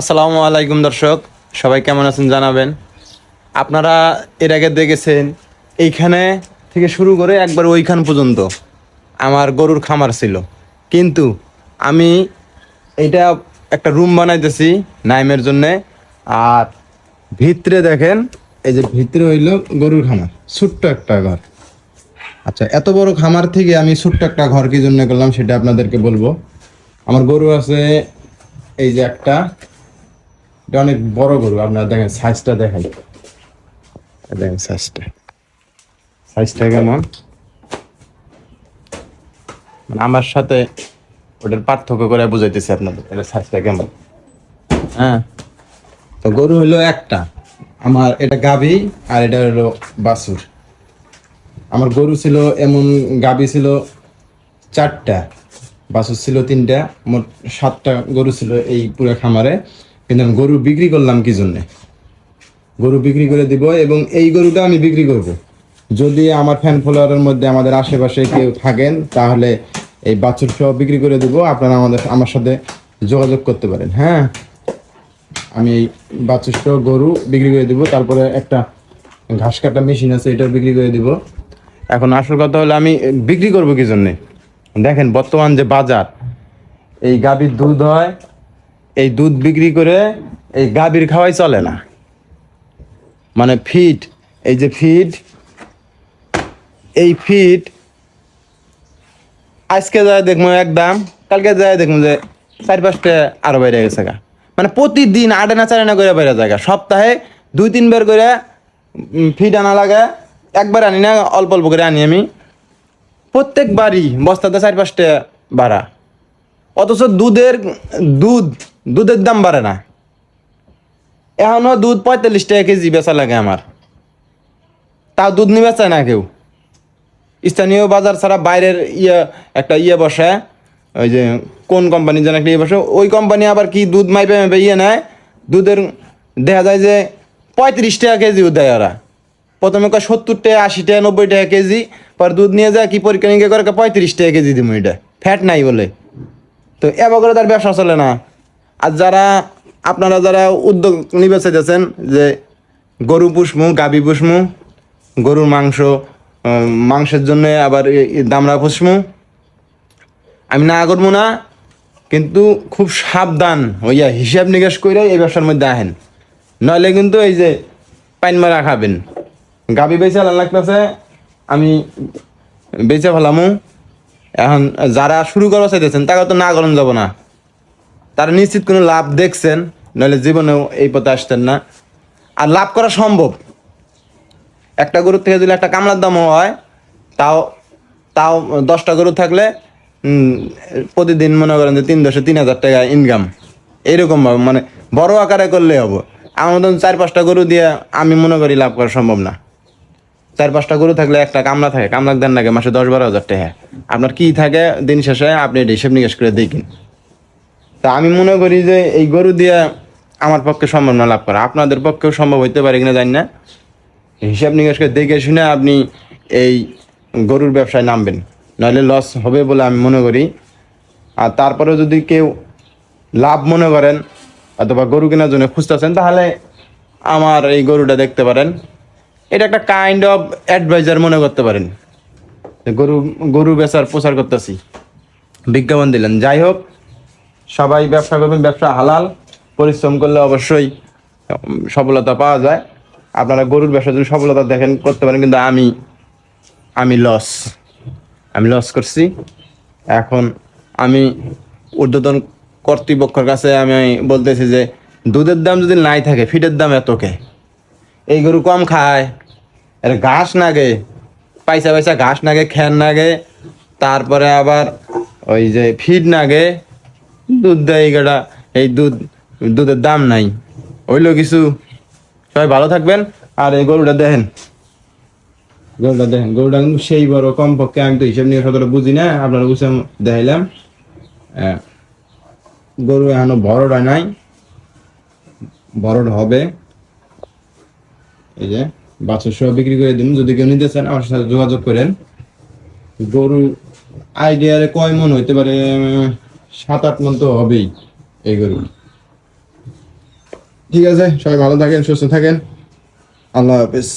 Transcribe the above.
আসসালামু আলাইকুম দর্শক, সবাই কেমন আছেন জানাবেন। আপনারা এর আগে দেখেছেন, এইখানে থেকে শুরু করে একবার ওইখান পর্যন্ত আমার গরুর খামার ছিল। কিন্তু আমি এটা একটা রুম বানাইতেছি নাইমের জন্যে, আর ভিতরে দেখেন, এই যে ভিতরে হইল গরুর খামার, ছোট্ট একটা ঘর। আচ্ছা এত বড় খামার থেকে আমি ছোট্ট একটা ঘর কি জন্য করলাম সেটা আপনাদেরকে বলব। আমার গরু আছে, এই যে একটা এটা অনেক বড় গরু, আপনারা দেখেন সাইজটা দেখাই। দেখেন সাইজটা সাইজটা কেমন? মানে আমার সাথে ওটার পার্থক্য করে বুঝাইতেছি আপনাদের, এটা সাইজটা কেমন? হ্যাঁ। তো গরু হলো একটা, আমার এটা গাভী আর এটা হলো বাছুর। আমার গরু ছিল, এমন গাভী ছিল চারটা, বাছুর ছিল তিনটা, মোট সাতটা গরু ছিল এই পুরো খামারে। কিন্তু আমি গরু বিক্রি করলাম কি জন্যে? গরু বিক্রি করে দিব এবং এই গরুটা আমি বিক্রি করব। যদি আমার ফ্যান ফলোয়ারের মধ্যে আমাদের আশেপাশে কেউ থাকেন, তাহলে এই বাছুর সহ বিক্রি করে দেবো। আপনারা আমাদের, আমার সাথে যোগাযোগ করতে পারেন হ্যাঁ? আমি এই বাছুর সহ গরু বিক্রি করে দিব। তারপরে একটা ঘাস কাটা মেশিন আছে এটা বিক্রি করে দিব। এখন আসল কথা হলো, আমি বিক্রি করব কি জন্যে? দেখেন, বর্তমান যে বাজার, এই গাভীর দুধ হয় এই দুধ বিক্রি করে এই গাভীর খাওয়াই চলে না। মানে ফিট এই যে ফিট এই ফিট আজকে যায় দেখব এক দাম কালকে যায় দেখব যে চার পাঁচটা আরও বাইরে গেছে গা। মানে প্রতিদিন আটে না চারে না করে বাইরে যায় সপ্তাহে দুই তিনবার করে ফিট আনা লাগে। একবার আনি না, অল্প অল্প করে আনি আমি। প্রত্যেকবারই বস্তাতে চার পাঁচটা বাড়া। অথচ দুধের, দুধ দুধের দাম বাড়ে না। এখনও দুধ পঁয়তাল্লিশ টাকা কেজি বেচা লাগে আমার। তাও দুধ নিয়ে বেচায় না কেউ। স্থানীয় বাজার ছাড়া বাইরের ইয়ে একটা ইয়ে বসে, ওই যে কোন কোম্পানি যেন একটা ইয়ে বসে, ওই কোম্পানি আবার কি দুধ মাইপে মাইপে ইয়ে নেয়? দুধের দেখা যায় যে পঁয়ত্রিশ টাকা কেজিও দেয় ওরা। প্রথমে কয় সত্তর টাকা, আশি টাকা, নব্বই টাকা কেজি, পর দুধ নিয়ে যায়, কি পরীক্ষা নিরীক্ষা করে পঁয়ত্রিশ টাকা কেজি দিব এটা ফ্যাট নাই বলে। তো এবার করে তার ব্যবসা চলে না। আর যারা, আপনারা যারা উদ্যোগ নিবে চাইতেছেন যে গরু পুষমু গাভী পুষমু, গরুর মাংস মাংসের জন্য আবার দামড়া পুষমু। আমি না করব না, কিন্তু খুব সাবধান হইয়া হিসাব নিকাশ করে এই ব্যবসার মধ্যে আহেন। নইলে কিন্তু এই যে পাইন মারা খাবেন। গাবি বেচে আলান লাগতেছে, আমি বেচে ফেলামু। এখন যারা শুরু করা চাইতেছেন তাকে তো না করেন যাব না। তারা নিশ্চিত কোনো লাভ দেখছেন, নইলে জীবনেও এই পথে আসতেন না। আর লাভ করা সম্ভব। একটা গরুর থেকে যদি একটা কামলার দাম হয়, তাও তাও দশটা গরু থাকলে প্রতিদিন মনে করেন যে তিন দশে তিন হাজার টাকা ইনকাম এইরকম মানে বড় আকারে করলে হব। আমার মতন চার পাঁচটা গরু দিয়ে আমি মনে করি লাভ করা সম্ভব না। চার পাঁচটা গরু থাকলে একটা কামলা থাকে কামলাক দেন লাগে মাসে দশ বারো হাজার টাকা। আপনার কি থাকে, দিন শেষে আপনি এটা হিসেব নিকাশ করে দেখেন তা আমি মনে করি যে এই গরু দিয়ে আমার পক্ষে সম্ভব না লাভ করা। আপনাদের পক্ষেও সম্ভব হইতে পারে কিনা জানি না। হিসাব নিকাশ করে দেখে শুনে আপনি এই গরুর ব্যবসায় নামবেন। নইলে লস হবে বলে আমি মনে করি। আর তারপরে যদি কেউ লাভ মনে করেন অথবা গরু কেনার জন্য খুঁজতেছেন, তাহলে আমার এই গরুটা দেখতে পারেন। এটা একটা কাইন্ড অফ অ্যাডভাইজার মনে করতে পারেন। গরু গরু বেচার প্রচার করতেছি। বিজ্ঞাপন দিলেন। যাই হোক সবাই ব্যবসা করবেন, ব্যবসা হালাল, পরিশ্রম করলে অবশ্যই সফলতা পাওয়া যায়। আপনারা গরুর ব্যবসা যদি সফলতা দেখেন, করতে পারেন, কিন্তু আমি আমি লস আমি লস করছি। এখন আমি ঊর্ধ্বতন কর্তৃপক্ষের কাছে আমি বলতেছি যে, দুধের দাম যদি নাই থাকে ফিটের দাম এত কে? এই গরু কম খায়, এর ঘাস নাগে পয়সা পয়সা ঘাস নাগে খ্যান নাগে তারপরে আবার ওই যে ফিড নাগে দুধ দেয় এইগাটা এই দুধ, দুধের দাম নাই। হইল কিছু? সবাই ভালো থাকবেন, আর এই গরুটা দেখেন। গরুটা দেখেন, গরুটা কিন্তু সেই বড় কমপক্ষে, আমি তো হিসাব নিয়ে সতটা বুঝি না, আপনারা বুঝে দেখাইলাম। গরু এখনও বড়টা নাই, বড়টা হবে। এই যে বাছুর সহ বিক্রি করে দিন, যদি কেউ নিতে চান, আমার সাথে যোগাযোগ করেন। গরু আইডিয়ারে কয় মন হইতে পারে? সাত, আট মন তো হবেই এই গরু। ঠিক আছে, সবাই ভালো থাকেন, সুস্থ থাকেন। আল্লাহ হাফিজ।